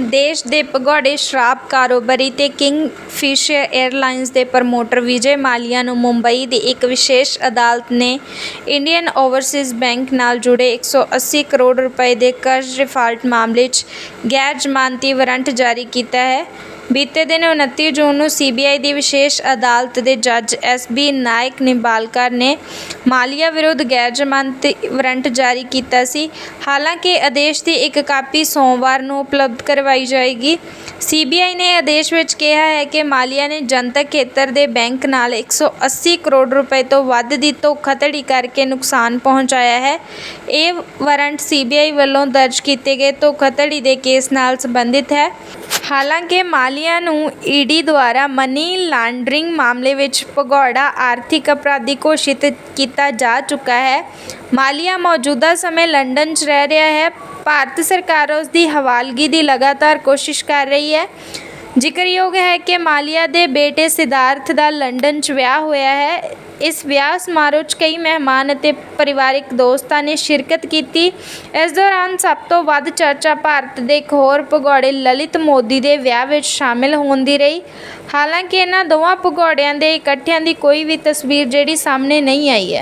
ਦੇਸ਼ ਦੇ ਭਗੌੜੇ, ਸ਼ਰਾਬ ਕਾਰੋਬਾਰੀ ਤੇ ਕਿੰਗਫਿਸ਼ਰ ਏਅਰਲਾਈਨਜ਼ ਦੇ ਪ੍ਰਮੋਟਰ ਵਿਜੇ ਮਾਲਿਆ ਨੂੰ ਮੁੰਬਈ ਦੀ ਇੱਕ ਵਿਸ਼ੇਸ਼ ਅਦਾਲਤ ਨੇ ਇੰਡੀਅਨ ਓਵਰਸੀਜ਼ ਬੈਂਕ ਨਾਲ ਜੁੜੇ 180 ਕਰੋੜ ਰੁਪਏ ਦੇ ਕਰਜ਼ ਡਿਫਾਲਟ ਮਾਮਲੇ 'ਚ ਗੈਰ ਜ਼ਮਾਨਤੀ ਵਾਰੰਟ ਜਾਰੀ ਕੀਤਾ ਹੈ। ਬੀਤੇ ਦਿਨ 29 ਜੂਨ ਨੂੰ ਸੀਬੀਆਈ ਦੀ ਵਿਸ਼ੇਸ਼ ਅਦਾਲਤ ਦੇ ਜੱਜ ਐਸ ਬੀ ਨਾਇਕ ਨਿੰਬਾਲਕਰ ਨੇ ਮਾਲੀਆ ਵਿਰੁੱਧ ਗੈਰ ਜ਼ਮਾਨਤੀ ਵਾਰੰਟ ਜਾਰੀ ਕੀਤਾ ਸੀ। ਹਾਲਾਂਕਿ ਆਦੇਸ਼ ਦੀ ਇੱਕ ਕਾਪੀ ਸੋਮਵਾਰ ਨੂੰ ਉਪਲਬਧ ਕਰਵਾਈ ਜਾਏਗੀ। ਸੀਬੀਆਈ ਨੇ ਆਦੇਸ਼ ਵਿੱਚ ਕਿਹਾ ਹੈ ਕਿ ਮਾਲੀਆ ਨੇ ਜਨਤਕ ਖੇਤਰ ਦੇ ਬੈਂਕ ਨਾਲ 180 ਕਰੋੜ ਰੁਪਏ ਤੋਂ ਵੱਧ ਦੀ ਧੋਖਾਧੜੀ ਕਰਕੇ ਨੁਕਸਾਨ ਪਹੁੰਚਾਇਆ ਹੈ। ਇਹ ਵਾਰੰਟ ਸੀਬੀਆਈ ਵੱਲੋਂ ਦਰਜ ਕੀਤੇ ਗਏ ਧੋਖਾਧੜੀ ਦੇ ਕੇਸ ਨਾਲ ਸੰਬੰਧਿਤ ਹੈ। ਹਾਲਾਂਕਿ ਮਾਲੀਆ ਨੂੰ ਈਡੀ ਦੁਆਰਾ ਮਨੀ ਲਾਂਡਰਿੰਗ ਮਾਮਲੇ ਵਿੱਚ ਭਗੌੜਾ ਆਰਥਿਕ ਅਪਰਾਧੀ ਘੋਸ਼ਿਤ ਕੀਤਾ ਜਾ ਚੁੱਕਾ ਹੈ। ਮਾਲੀਆ ਮੌਜੂਦਾ ਸਮੇਂ ਲੰਡਨ 'ਚ ਰਹਿ ਰਿਹਾ ਹੈ। ਭਾਰਤ ਸਰਕਾਰ ਉਸ ਦੀ ਹਵਾਲਗੀ ਦੀ ਲਗਾਤਾਰ ਕੋਸ਼ਿਸ਼ ਕਰ ਰਹੀ ਹੈ। ਜ਼ਿਕਰਯੋਗ ਹੈ ਕਿ ਮਾਲੀਆ ਦੇ ਬੇਟੇ ਸਿਧਾਰਥ ਦਾ ਲੰਡਨ 'ਚ ਵਿਆਹ ਹੋਇਆ ਹੈ। ਇਸ ਵਿਆਹ ਸਮਾਰੋਹ 'ਚ ਕਈ ਮਹਿਮਾਨ ਅਤੇ ਪਰਿਵਾਰਕ ਦੋਸਤਾਂ ਨੇ ਸ਼ਿਰਕਤ ਕੀਤੀ। ਇਸ ਦੌਰਾਨ ਸਭ ਤੋਂ ਵੱਧ ਚਰਚਾ ਭਾਰਤ ਦੇ ਇੱਕ ਹੋਰ ਭਗੌੜੇ ਲਲਿਤ ਮੋਦੀ ਦੇ ਵਿਆਹ ਵਿੱਚ ਸ਼ਾਮਿਲ ਹੋਣ ਦੀ ਰਹੀ। ਹਾਲਾਂਕਿ ਇਹਨਾਂ ਦੋਵਾਂ ਭਗੌੜਿਆਂ ਦੇ ਇਕੱਠਿਆਂ ਦੀ ਕੋਈ ਵੀ ਤਸਵੀਰ ਜਿਹੜੀ ਸਾਹਮਣੇ ਨਹੀਂ ਆਈ ਹੈ।